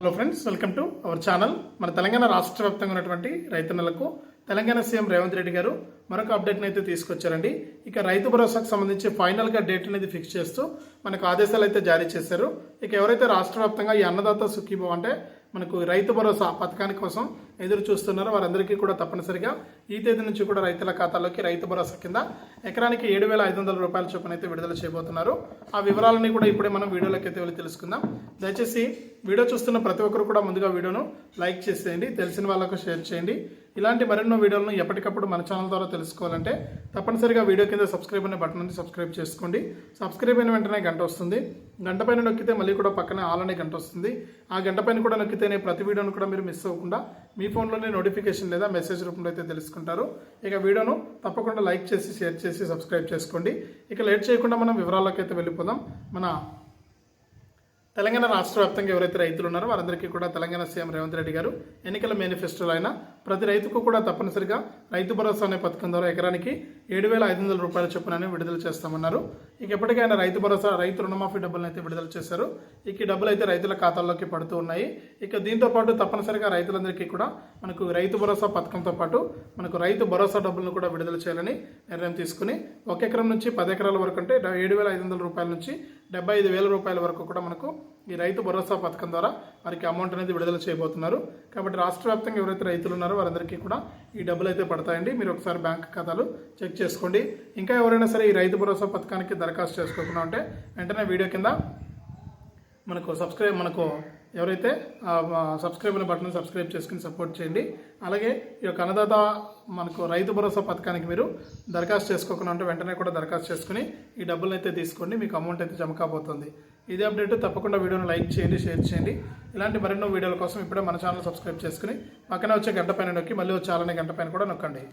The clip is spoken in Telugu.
Hello friends welcome to our channel మన తెలంగాణ రాష్ట్ర వ్యాప్తంగా ఉన్నటువంటి రైతన్నలకు తెలంగాణ సీఎం రేవంత్ రెడ్డి గారు మరొక అప్డేట్ని అయితే తీసుకొచ్చారండి. ఇక రైతు భరోసాకు సంబంధించి ఫైనల్గా డేట్ అనేది ఫిక్స్ చేస్తూ మనకు ఆదేశాలు అయితే జారీ చేశారు. ఇక ఎవరైతే రాష్ట్ర వ్యాప్తంగా ఈ అన్నదాత సుఖీభో అంటే మనకు రైతు భరోసా పథకాని కోసం ఎదురు చూస్తున్నారో వారందరికీ కూడా తప్పనిసరిగా ఈ తేదీ నుంచి కూడా రైతుల ఖాతాలోకి రైతు భరోసా కింద ఎకరానికి ఏడు వేల ఐదు వందల రూపాయల చొప్పున అయితే విడుదల చేయబోతున్నారు. ఆ వివరాలని కూడా ఇప్పుడే మనం వీడియోలోకి అయితే వెళ్ళి తెలుసుకుందాం. దయచేసి వీడియో చూస్తున్న ప్రతి ఒక్కరు కూడా ముందుగా వీడియోను లైక్ చేసేయండి తెలిసిన వాళ్ళకు షేర్ చేయండి. ఇలాంటి మరెన్నో వీడియోలను ఎప్పటికప్పుడు మన ఛానల్ ద్వారా తెలుసుకోవాలంటే తప్పనిసరిగా వీడియో కింద సబ్స్క్రైబ్ అనే బటన్ సబ్స్క్రైబ్ చేసుకోండి. సబ్స్క్రైబ్ అయిన వెంటనే గంట వస్తుంది. గంట పైన నొక్కితే మళ్ళీ కూడా పక్కనే ఆల్ అనే గంట వస్తుంది. ఆ గంట పైన కూడా నొక్కితేనే ప్రతి వీడియోను కూడా మీరు మిస్ అవ్వకుండా మీ ఫోన్లోనే నోటిఫికేషన్ లేదా మెసేజ్ రూపంలో అయితే తెలుసుకుంటారు. ఇక వీడియోను తప్పకుండా లైక్ చేసి షేర్ చేసి సబ్స్క్రైబ్ చేసుకోండి. ఇక లేట్ చేయకుండా మనం వివరాల్లోకి అయితే వెళ్ళిపోదాం. మన తెలంగాణ రాష్ట్ర వ్యాప్తంగా ఎవరైతే రైతులు ఉన్నారో వారందరికీ కూడా తెలంగాణ సీఎం రేవంత్ రెడ్డి గారు ఎన్నికల మేనిఫెస్టోలో అయినా ప్రతి రైతుకు కూడా తప్పనిసరిగా రైతు భరోసా అనే పథకం ద్వారా ఎకరానికి ఏడు వేల ఐదు వందల రూపాయల చొప్పున విడుదల చేస్తామన్నారు. ఇక ఎప్పటికైనా రైతు భరోసా రైతు రుణమాఫీ డబ్బులను అయితే విడుదల చేశారు. ఇక ఈ డబ్బులు అయితే రైతుల ఖాతాల్లోకి పడుతూ ఉన్నాయి. ఇక దీంతో పాటు తప్పనిసరిగా రైతులందరికీ కూడా మనకు రైతు భరోసా పథకంతో పాటు మనకు రైతు భరోసా డబ్బులను కూడా విడుదల చేయాలని నిర్ణయం తీసుకుని ఒక ఎకరం నుంచి పది ఎకరాల వరకు అంటే ఏడు వేల ఐదు వందల రూపాయల నుంచి డెబ్బై ఐదు వేల రూపాయల వరకు కూడా మనకు ఈ రైతు భరోసా పథకం ద్వారా వారికి అమౌంట్ అనేది విడుదల చేయబోతున్నారు. కాబట్టి రాష్ట్ర వ్యాప్తంగా ఎవరైతే రైతులు ఉన్నారో వారందరికీ కూడా ఈ డబ్బులు అయితే పడతాయండి. మీరు ఒకసారి బ్యాంక్ ఖాతాలు చెక్ చేసుకోండి. ఇంకా ఎవరైనా సరే ఈ రైతు భరోసా పథకానికి దరఖాస్తు చేసుకోకుండా ఉంటే వెంటనే వీడియో కింద మనకు సబ్స్క్రైబ్ మనకు ఎవరైతే సబ్స్క్రైబ్ అనే బటన్ సబ్స్క్రైబ్ చేసుకుని సపోర్ట్ చేయండి. అలాగే ఈ యొక్క అన్నదాత మనకు రైతు భరోసా పథకానికి మీరు దరఖాస్తు చేసుకోకుండా ఉంటే వెంటనే కూడా దరఖాస్తు చేసుకుని ఈ డబ్బులను అయితే తీసుకోండి. మీకు అమౌంట్ అయితే జమ కాబోతుంది. ఇదే అప్డేట్ తప్పకుండా వీడియోను లైక్ చేయండి షేర్ చేయండి. ఇలాంటి మరెన్నో వీడియోల కోసం ఇప్పుడే మన ఛానల్ సబ్స్క్రైబ్ చేసుకుని పక్కనే వచ్చే గంట పైన నొక్కి మళ్ళీ వచ్చే అలానే గంట పైన కూడా నొక్కండి.